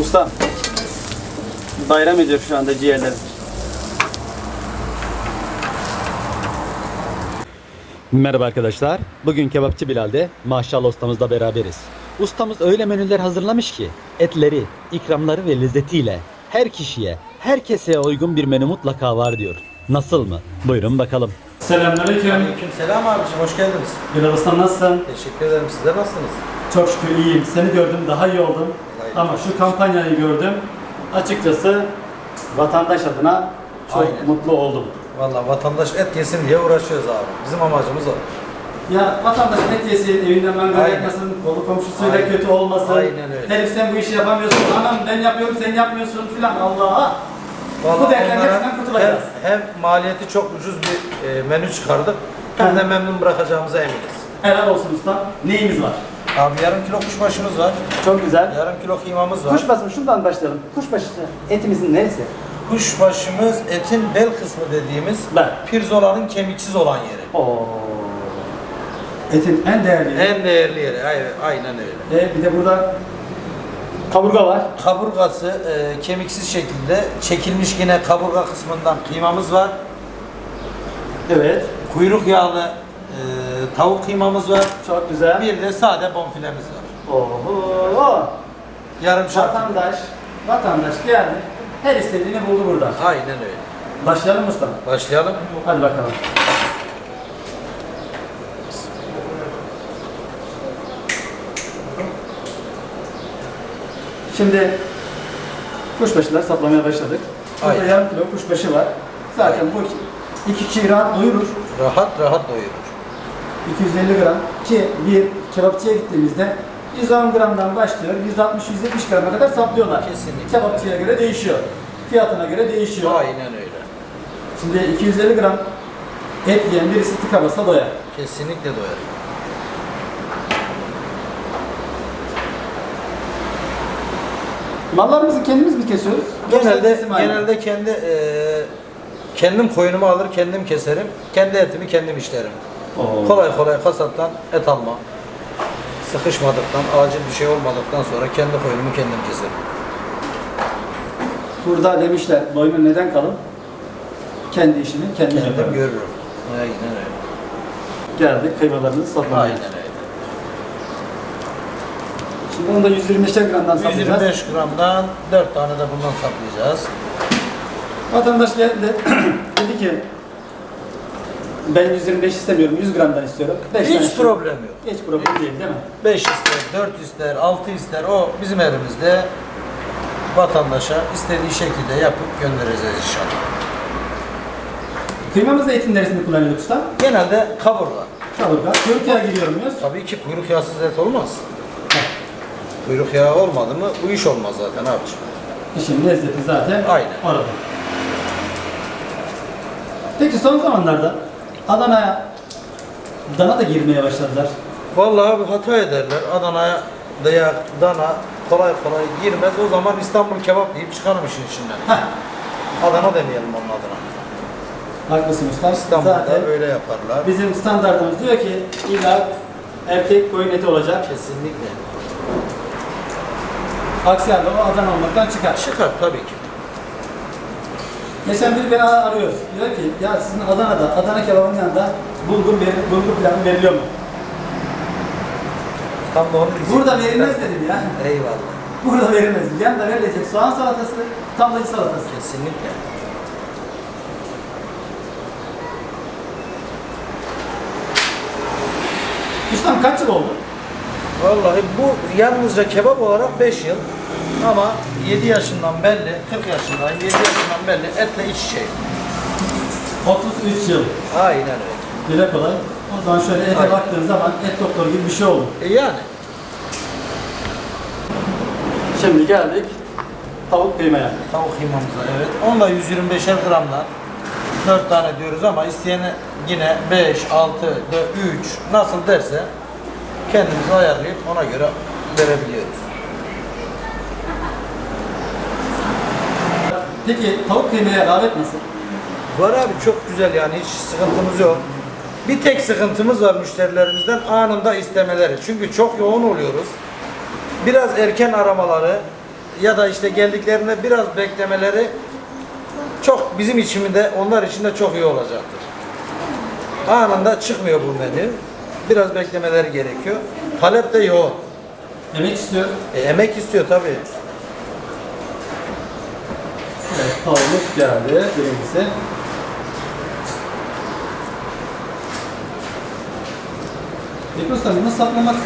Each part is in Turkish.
Usta. Bayram ediyor şu anda ciğerlerim. Merhaba arkadaşlar. Bugün Kebapçı Bilal'de maşallah ustamızla beraberiz. Ustamız öyle menüler hazırlamış ki etleri, ikramları ve lezzetiyle her kişiye, her keseye uygun bir menü mutlaka var diyor. Nasıl mı? Buyurun bakalım. Selamünaleyküm. Aleykümselam abiciğim hoş geldiniz. Bilal ustam nasılsın? Teşekkür ederim. Sizler nasılsınız? Çok şükür iyiyim. Seni gördüm daha iyi oldum. Ama şu kampanyayı gördüm. Açıkçası vatandaş adına çok Aynen. mutlu oldum. Vallahi vatandaş et yesin diye uğraşıyoruz abi. Bizim amacımız o. Ya vatandaş et yesin, evinden mangal Aynen. yapmasın, kolu komşusuyla Aynen. kötü olmasın. Aynen öyle. Herif sen bu işi yapamıyorsun, anam ben yapıyorum sen yapmıyorsun filan Allah'a. Vallahi Bu dertlerin onlara hepsinden kurtulacağız. Hem, hem maliyeti çok ucuz bir e, menü çıkardık. Hem de memnun bırakacağımıza eminiz. Helal olsun usta. Neyimiz var? Abi yarım kilo kuşbaşımız var. Çok güzel. Yarım kilo kıymamız var. Kuşbaşı şundan başlayalım. Kuşbaşı etimizin neresi? Kuşbaşımız etin bel kısmı dediğimiz Bel. pirzolanın kemiksiz olan yeri. Oo. Etin en değerli yeri. En değerli yeri. Aynen, aynen öyle. E, bir de burada kaburga var. Kaburgası e, kemiksiz şekilde çekilmiş yine kaburga kısmından kıymamız var. Evet. Kuyruk yağlı e, tavuk kıymamız var. Çok güzel. Bir de sade bonfilemiz var. Oho. Yarım şart. Vatandaş, vatandaş geldi. Her istediğini buldu burada. Aynen öyle. Başlayalım mı usta? Başlayalım. Hadi bakalım. Şimdi kuşbaşılar saplamaya başladık. Burada Aynen. yarım kilo kuşbaşı var. Zaten bu iki, iki kişiyi rahat doyurur. Rahat rahat doyurur. 250 gram ki bir kebapçıya gittiğimizde 110 gramdan başlıyor 160-170 grama kadar saplıyorlar. Kesinlikle. Kebapçıya göre değişiyor. Fiyatına göre değişiyor. Aynen öyle. Şimdi 250 gram et yiyen birisi tıka basa doyar. Kesinlikle doyar. Mallarımızı kendimiz mi kesiyoruz? Genelde genelde kendi e, kendim koyunumu alır, kendim keserim. Kendi etimi kendim işlerim. Oo. Kolay kolay kasaptan et alma. Sıkışmadıktan, acil bir şey olmadıktan sonra kendi koyunumu kendim keserim. Burada demişler boynun neden kalın? Kendi işini kendi Kendim yapar. görürüm. Aynen öyle. Geldik kıymalarımızı saplamaya. Aynen öyle. Şimdi onu da 125 gramdan saplayacağız. 125 gramdan 4 tane de bundan saplayacağız. Vatandaş geldi dedi ki ben 125 istemiyorum 100 gramdan istiyorum. Beş tane Hiç problem yok. Hiç problem değil değil mi? 5 ister, 4 ister, 6 ister o bizim elimizde vatandaşa istediği şekilde yapıp göndereceğiz inşallah. Kıymamızda etin neresini kullanıyorduk usta? Genelde kaburga. Kaburga. Kuyruk yağı giriyor muyuz? Tabii ki kuyruk yağsız et olmaz. Kuyruk yağı olmadı mı bu iş olmaz zaten abiciğim. İşin lezzeti zaten Aynen. orada. Peki son zamanlarda Adana'ya dana da girmeye başladılar. Vallahi abi hata ederler. Adana'ya dayak, dana kolay kolay girmez. O zaman İstanbul kebap deyip çıkarım işin içinden. Heh, Adana demeyelim onun adına. haklısın usta. İstanbul'da Zaten öyle yaparlar. bizim standartımız diyor ki illa erkek koyun eti olacak. Kesinlikle. Aksi halde o Adana olmaktan çıkar. Çıkar tabii ki. Geçen biri beni arıyor. Diyor ki ya sizin Adana'da, Adana kebabının yanında bulgur, bulgur pilavı veriliyor mu? Tam da için. Burada verilmez dedim ya. Eyvallah. Burada verilmez. Yanında verilecek soğan salatası, tablacı salatası. Kesinlikle. Ustam kaç yıl oldu? Vallahi bu yalnızca kebap olarak 5 yıl. Ama 7 yaşından belli, 40 yaşındayım, 7 yaşından belli etle iç içeyim. 33 yıl. Aynen öyle. Dile kolay. O zaman şöyle ete Aynen. baktığın zaman et doktoru gibi bir şey oldu. E yani. Şimdi geldik tavuk kıymaya. Tavuk kıymamıza evet. Onu da 125'er gramdan 4 tane diyoruz ama isteyene yine 5, 6, 4, 3 nasıl derse kendimizi ayarlayıp ona göre verebiliyoruz. Peki tavuk kıymaya rağbet nasıl? Var abi çok güzel yani hiç sıkıntımız yok. Bir tek sıkıntımız var müşterilerimizden anında istemeleri. Çünkü çok yoğun oluyoruz. Biraz erken aramaları ya da işte geldiklerinde biraz beklemeleri çok bizim için de onlar için de çok iyi olacaktır. Anında çıkmıyor bu menü. Biraz beklemeleri gerekiyor. Talep de yoğun. Yemek istiyor. E, emek istiyor tabii. Evet, tavuğumuz geldi birincisi. Peki usta bunu saklamak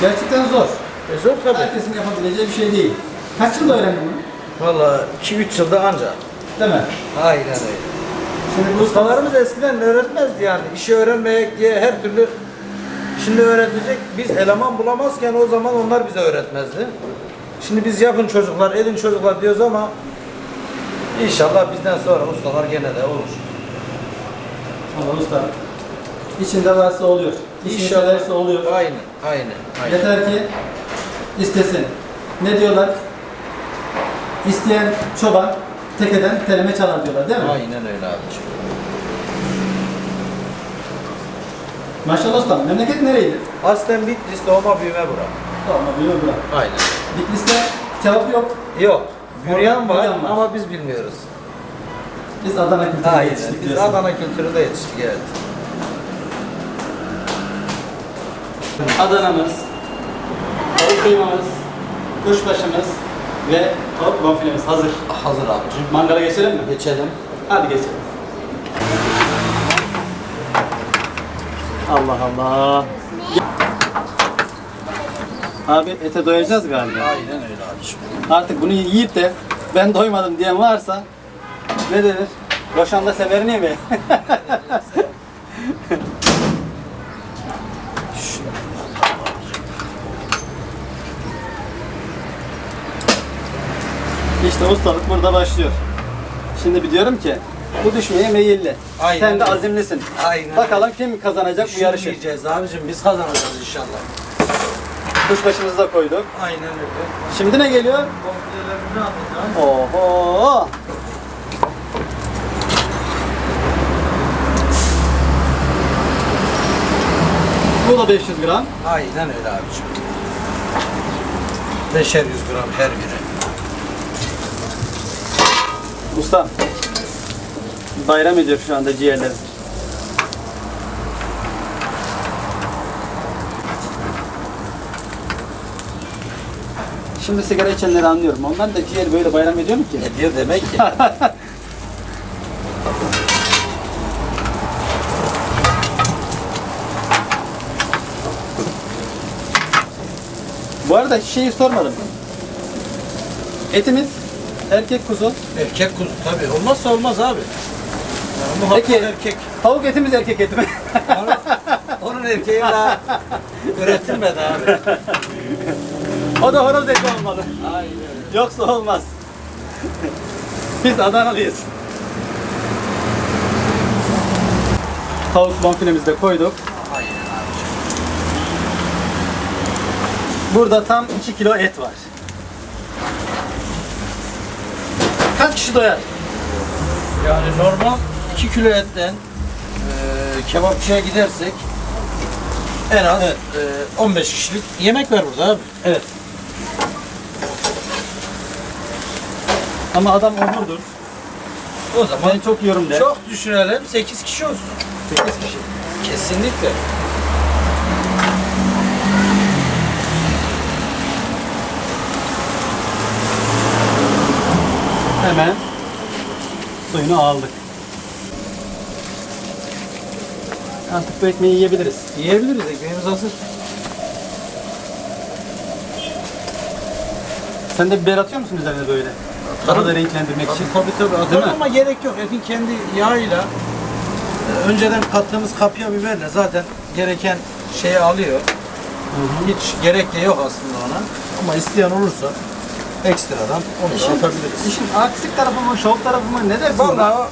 gerçekten zor. E zor tabii. Herkesin yapabileceği bir şey değil. Kaç yılda öğrendin bunu? Valla 2-3 yılda anca. Değil mi? Aynen öyle. Şimdi Ustalarımız eskiden öğretmezdi yani. İşi öğrenmeyek diye her türlü şimdi öğretecek. Biz eleman bulamazken o zaman onlar bize öğretmezdi. Şimdi biz yapın çocuklar, edin çocuklar diyoruz ama inşallah bizden sonra ustalar gene de olur. Ama usta içinde varsa oluyor. İşini severse oluyor. Aynen, aynen, aynen. Yeter ki istesin. Ne diyorlar? İsteyen çoban tekeden teleme çalar diyorlar değil mi? Aynen öyle abiciğim. Maşallah ustam. Memleket nereydi? Aslen Bitlis doğma büyüme bura. Tamam, biliyorum bura. Aynen. Bitlis'te kebap yok. Yok. Büryan var, var. ama biz bilmiyoruz. Biz Adana kültüründe Aynen. yetiştik Biz diyorsun. Adana kültüründe yetiştik evet. Adana'mız, tavuk kıymamız, kuşbaşımız ve tavuk bonfilemiz hazır. Hazır abicim. Mangala geçelim mi? Geçelim. Hadi geçelim. Allah Allah. Abi ete doyacağız galiba. Aynen öyle. Artık bunu yiyip de ben doymadım diyen varsa ne denir? Boşanda severini mi? işte ustalık burada başlıyor. Şimdi bir diyorum ki bu düşmeye meyilli. Aynen Sen de azimlisin. Aynen Bakalım kim kazanacak bu yarışı. Yiyeceğiz abicim biz kazanacağız inşallah. Kuşbaşımızı da koyduk. Aynen öyle. Şimdi ne geliyor? Komple atacağız. Oho! Bu da 500 gram. Aynen öyle abicim. Beşer yüz gram her biri. Usta. Bayram ediyor şu anda ciğerlerim. Şimdi sigara içenleri anlıyorum. Onlar da ciğer böyle bayram ediyor mu ki? Ne diyor demek ki? Bu arada şeyi sormadım. Etimiz erkek kuzu. erkek kuzu tabii. Olmazsa olmaz abi. Yani muhakkak Peki. erkek. Tavuk etimiz erkek eti mi? Onun, onun erkeği daha üretilmedi abi. O da horoz eti olmalı. Aynen. Yoksa olmaz. Biz Adanalıyız. Tavuk bonfilemizi de koyduk. Burada tam 2 kilo et var. Kaç kişi doyar? Yani normal 2 kilo etten e, kebapçıya gidersek en az Evet. e, 15 kişilik yemek var burada abi. Evet. Ama adam omurdur. O zaman Ben çok yiyorum der. çok düşünelim 8 kişi olsun. 8 kişi. Kesinlikle. Hemen suyunu aldık. Artık bu ekmeği yiyebiliriz. Yiyebiliriz ekmeğimiz hazır. Sen de biber atıyor musun üzerine böyle? Tadı da renklendirmek için. Tabii tabii mi? ama gerek yok. Etin kendi yağıyla e, önceden kattığımız kapya biberle zaten gereken şeyi alıyor. Hiç gerek de yok aslında ona. Ama isteyen olursa ekstradan onu da İşin, atabiliriz. işin aksik tarafı mı, şov tarafı mı ne dersin? Vallahi o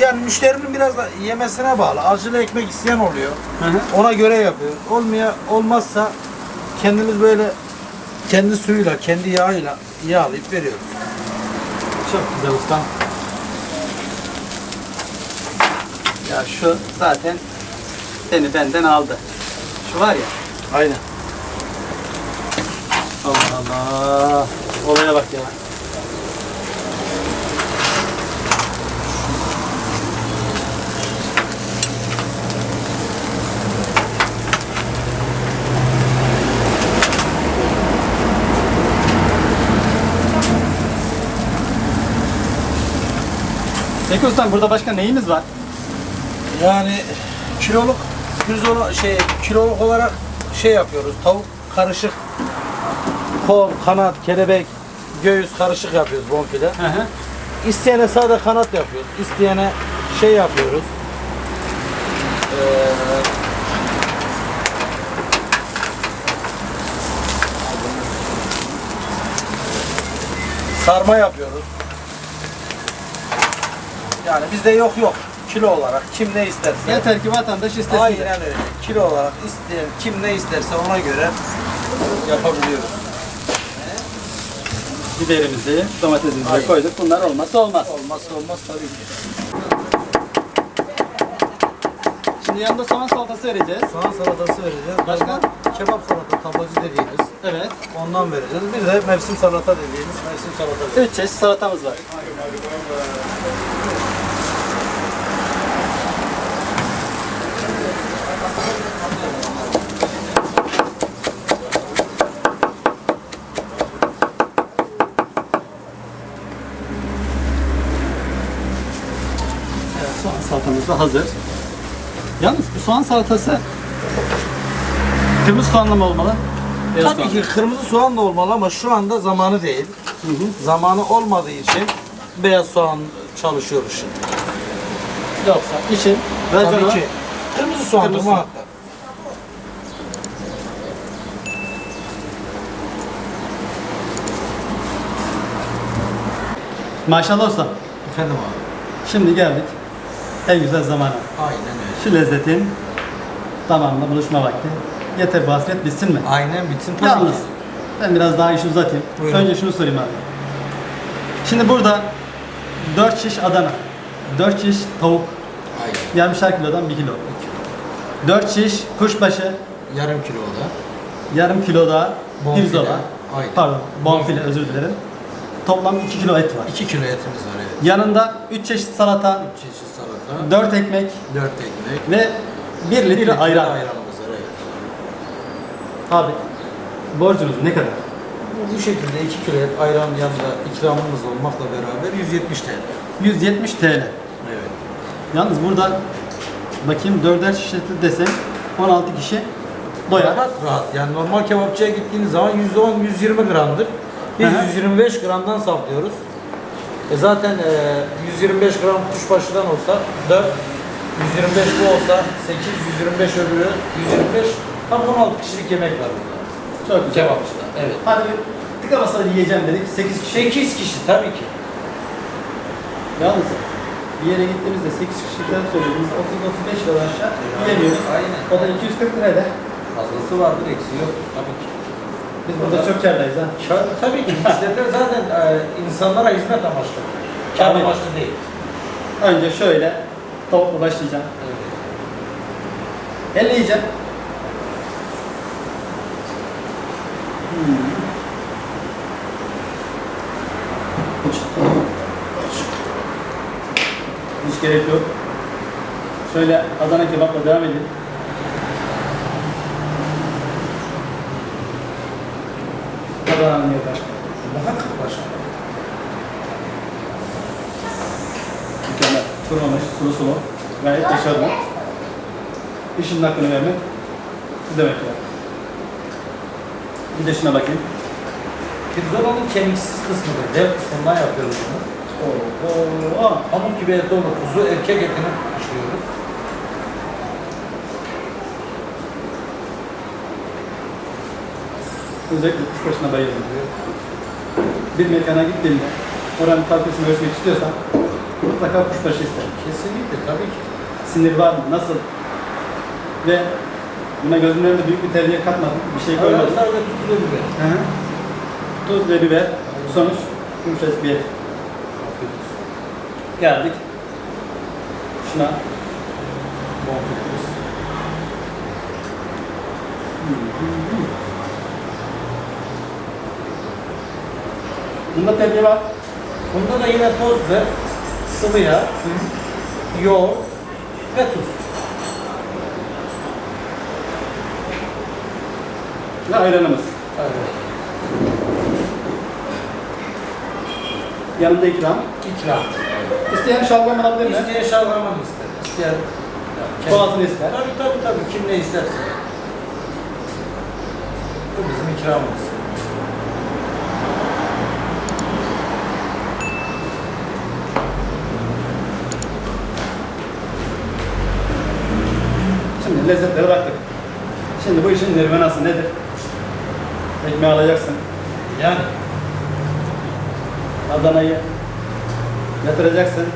yani müşterinin biraz da yemesine bağlı. Acılı ekmek isteyen oluyor. Hı hı. Ona göre yapıyor. Olmaya olmazsa kendimiz böyle kendi suyuyla, kendi yağıyla yağlayıp veriyoruz. Çok güzel usta. Ya şu zaten seni benden aldı. Şu var ya. Aynen. Allah Allah. Olaya bak ya. Peki ustam burada başka neyimiz var? Yani kiloluk pirzola şey kiloluk olarak şey yapıyoruz. Tavuk karışık. Kol, kanat, kelebek, göğüs karışık yapıyoruz bonfile. Hı hı. İsteyene sade kanat yapıyoruz. İsteyene şey yapıyoruz. Ee, sarma yapıyoruz. Yani bizde yok yok. Kilo olarak kim ne isterse. Yeter ki vatandaş istesin. de. Aynen öyle. Kilo olarak isteyen kim ne isterse ona göre yapabiliyoruz. Biberimizi, domatesimizi de Aynen. koyduk. Bunlar olmazsa olmaz. Olmazsa olmaz tabii ki. Şimdi yanında soğan salatası vereceğiz. Soğan salatası vereceğiz. Başka? Kebap salata, tablacı dediğimiz. Evet. Ondan vereceğiz. Bir de mevsim salata dediğimiz mevsim salata vereceğiz. Üç çeşit salatamız var. Evet, soğan da hazır. Yalnız bu soğan salatası kırmızı soğanla mı olmalı? Beyaz Tabii soğan. ki kırmızı soğan da olmalı ama şu anda zamanı değil. Zamanı olmadığı için beyaz soğan çalışıyoruz şimdi. Yoksa için Tabii racona ki. Kırmızı soğan Kırmızı muhakkak. Maşallah usta. Efendim abi. Şimdi geldik. En güzel zamana. Aynen öyle. Şu lezzetin tamamla buluşma vakti. Yeter bu hasret bitsin mi? Aynen bitsin tabii Yalnız ki. ben biraz daha işi uzatayım. Buyurun. Önce şunu sorayım abi. Şimdi burada 4 şiş Adana, 4 şiş tavuk, Aynen. yarımşar kilodan 1 kilo. 4 şiş kuşbaşı, Yarım kilo da. yarım kilo daha Bonfile. pirzola. Aynen. Pardon, bonfile özür dilerim. Toplam 2 kilo et var. 2 kilo etimiz var evet. Yanında 3 çeşit salata, 3 çeşit salata, 4 ekmek 4 ekmek, ve 1 bir litre litre ayran. ayranımız var evet. Abi borcunuz ne kadar? Bu, şekilde 2 kilo et ayran yanında ikramımız olmakla beraber 170 TL. 170 TL. Evet. Yalnız burada bakayım 4'er şişe desen 16 kişi doyar. Rahat rahat. Yani normal kebapçıya gittiğiniz zaman %10 120 gramdır. Biz Hı hı. 125 gramdan saplıyoruz. E zaten e, 125 gram kuşbaşıdan olsa 4 125 bu olsa 8 125 öbürü 125 tam 16 kişilik yemek var burada. Çok güzel. Kebapçıda. Evet. Hadi bir tıka basa yiyeceğim dedik 8 kişi. 8 kişi tabii ki. Yalnız bir yere gittiğimizde 8 kişiden söylediğimiz 30-35 lira aşağı yiyemiyoruz. Aynen. O da 240 lira eder. Fazlası vardır, eksiği yok. Tabii ki. Biz burada çok kârdayız ha. Kar, tabii ki işletme zaten e, insanlara hizmet amaçlı. Kar Tabii. amaçlı değil. Önce şöyle tavukla başlayacağım. Evet. Elle yiyeceğim. Hmm. Hiç gerek yok. Şöyle Adana kebapla devam edin. Adana'nın yeter. Muhakkak başka. Mükemmel. Kurumamış, sulu sulu. Gayet başarılı. İşin hakkını vermek size bekliyor. Bir de şuna bakayım. Pirzolanın kemiksiz kısmıdır. Dev kısmından yapıyoruz bunu. Oo, oo. Pamuk gibi eti olur. Kuzu erkek etini Özellikle kuşbaşına bayıldım. Bir mekana gittiğinde oranın kalitesini ölçmek istiyorsan mutlaka kuşbaşı isterim. Kesinlikle tabii ki. Sinir var mı? Nasıl? Ve buna gözümün önünde büyük bir terbiye katmadım. Bir şey koymadım. Koymadım. Sadece tuzlu biber. Hı hı. Tuz ve biber. Sonuç yumuşacık bir et. Geldik. Şuna. Bonfilemiz. Bunda telge var. Bunda da yine toz biber, sıvı yağ, yoğurt ve tuz. Ve ayranımız. Evet. Yanında ikram. İkram. İsteyen şalgam alabilir mi? İsteyen şalgamını ister. İsteyen Boğazını ister. Tabii tabii tabii. Kim ne isterse. Bu bizim ikramımız. Şimdi lezzetlere baktık. Şimdi bu işin nirvanası nedir? Ekmeği alacaksın. Yani Adana'yı yatıracaksın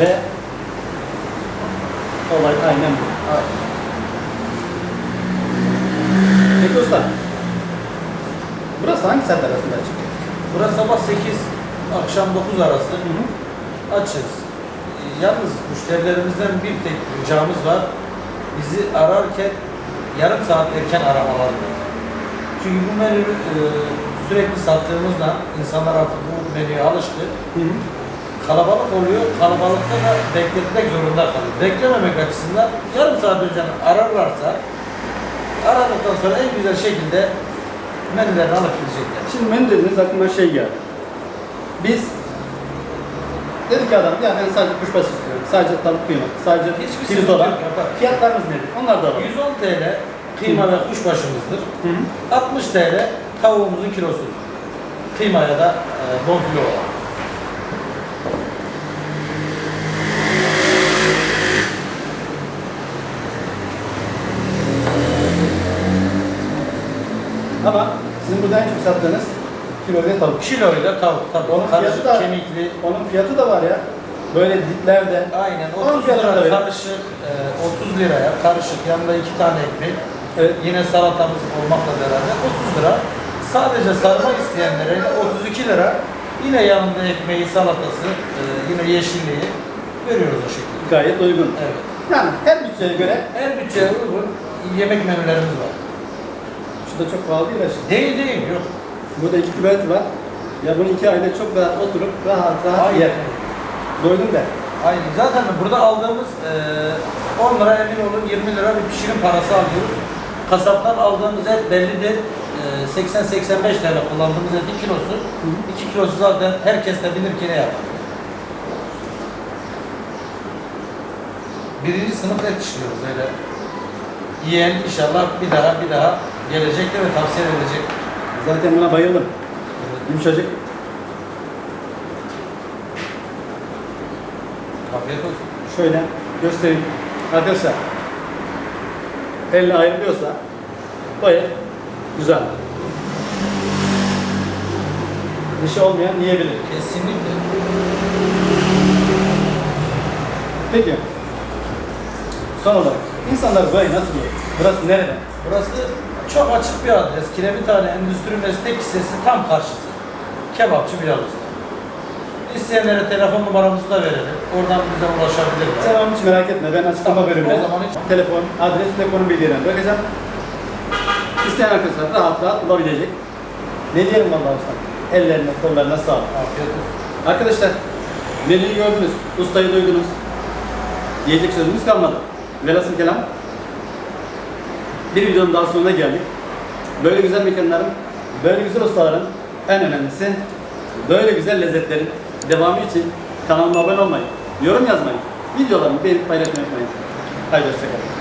ve olay aynen bu. Peki usta, burası hangi saat arasında açık? burası sabah 8, akşam 9 arası açız. Yalnız müşterilerimizden bir tek ricamız var. Bizi ararken yarım saat erken aramaları. Çünkü bu menüyü e, sürekli sattığımızda insanlar artık bu menüye alıştı. Kalabalık oluyor. Kalabalıkta da bekletmek zorunda kalıyor. Beklememek açısından yarım saat önce ararlarsa aradıktan sonra en güzel şekilde menülerini alıp gidecekler. Şimdi menü dediniz aklıma şey geldi. Biz dedik ki adam ya ben sadece kuşbaşı istiyorum. Sadece tavuk kıyma, sadece Hiçbir pirzola. sıkıntı yok. Fiyatlarımız nedir? Onlar da alalım. 110 TL kıyma ve kuşbaşımızdır. Hı hı. 60 TL tavuğumuzun kilosu. Kıymaya da e, bonfile olan. Ama sizin burada en çok sattığınız kilo ve tavuk. Kiloyla tavuk tabii. Onun Karışık, fiyatı da, kemikli. onun fiyatı da var ya. Böyle diplerde. Aynen Onun 30 fiyatı da lira öyle. karışık, e, 30 liraya karışık yanında iki tane ekmek. Evet. Yine salatamız olmakla beraber 30 lira. Sadece sarma isteyenlere 32 lira. Yine yanında ekmeği, salatası, e, yine yeşilliği veriyoruz o şekilde. Gayet uygun. Evet. Yani her bütçeye göre Her bütçeye uygun yemek menülerimiz var. şu da çok pahalı değil aslında. Değil değil yok. Burada iki kübet var. Ya bunu iki aile çok rahat oturup rahat rahat yer. Doydum ben. Aynen. Zaten burada aldığımız eee 10 lira emin olun 20 lira bir pişirim parası alıyoruz. Kasaptan aldığımız et bellidir. Eee, 80-85 TL kullandığımız etin kilosu. 2 kilosu zaten herkes de bilir ki ne yapar. Birinci sınıf et işliyoruz öyle. Yiyen inşallah bir daha bir daha gelecektir ve tavsiye edecek. Zaten buna bayıldım. Yumuşacık. Afiyet olsun. Şöyle göstereyim. Arkadaşlar. Elle ayrılıyorsa et güzel. Dişi olmayan yiyebilir. Kesinlikle. Peki. Son olarak insanlar burayı nasıl bulur? Burası nerede? Burası çok açık bir adres. Kiremithane Endüstri Meslek Lisesi tam karşısı. Kebapçı Bilal Usta. İsteyenlere telefon numaramızı da verelim. Oradan bize ulaşabilirler. Onun hiç merak etme. Ben açıklama Tamam, bölümüne o zaman hiç- telefon, adres konum bilgilerini bırakacağım. İsteyen arkadaşlar rahat rahat bulabilecek. Ne diyelim vallahi usta? Ellerine, kollarına sağlık. Afiyet olsun. Arkadaşlar menüyü gördünüz, ustayı duydunuz. Yiyecek sözümüz kalmadı. Velhasıl kelam bir videonun daha sonuna geldik. Böyle güzel mekanların, böyle güzel ustaların en önemlisi böyle güzel lezzetlerin devamı için kanalıma abone olmayı, yorum yazmayı, videolarımı beğenip paylaşmayı unutmayın. Haydi hoşçakalın.